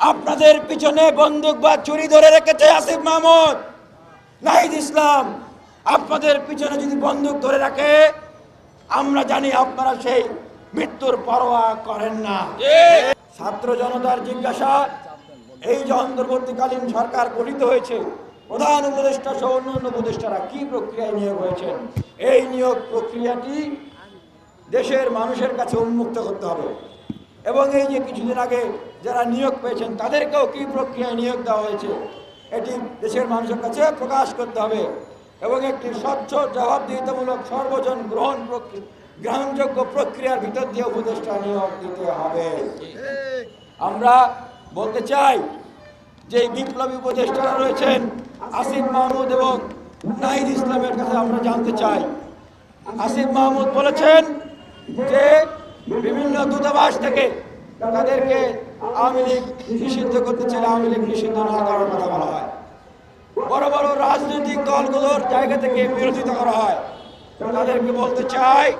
আপনাদের পিছনে বন্দুক বা চুরি ধরে রেখেছে আসিফ মাহমুদ। নাহিদ ইসলাম, আপনাদের পিছনে যদি বন্দুক ধরে রাখে, আমরা জানি আপনারা সেই মৃত্যুর পরোয়া করেন না। ছাত্র জনতার জিজ্ঞাসা, এই যে অন্তর্বর্তীকালীন সরকার গঠিত হয়েছে, প্রধান উপদেষ্টা সহ অন্যান্য উপদেষ্টারা কি প্রক্রিয়ায় নিয়োগ হয়েছেন? এই নিয়োগ প্রক্রিয়াটি দেশের মানুষের কাছে উন্মুক্ত করতে হবে। এবং এই যে কিছুদিন আগে যারা নিয়োগ পেয়েছেন, তাদেরকেও কি প্রক্রিয়ায় নিয়োগ দেওয়া হয়েছে, এটি দেশের মানুষের কাছে প্রকাশ করতে হবে এবং একটি স্বচ্ছ, জবাবদিহিতামূলক, সর্বজন গ্রহণ প্রক্রিয়া গ্রহণযোগ্য প্রক্রিয়ার ভিতর দিয়ে উপদেষ্টা নিয়োগ দিতে হবে। আমরা বলতে চাই যে বিপ্লবী উপদেষ্টারা রয়েছেন আসিফ মাহমুদ এবং নাহিদ ইসলামের কাছে আমরা জানতে চাই। আসিফ মাহমুদ বলেছেন যে বিভিন্ন দূতাবাস থেকে তাদেরকে আওয়ামী লীগ নিষিদ্ধ করতে চাইলে আওয়ামী লীগ নিষিদ্ধ না করার কথা বলা হয়। বড় বড় রাজনৈতিক দলগুলোর জায়গা থেকে বিরোধিতা করা হয়। তাদেরকে বলতে চাই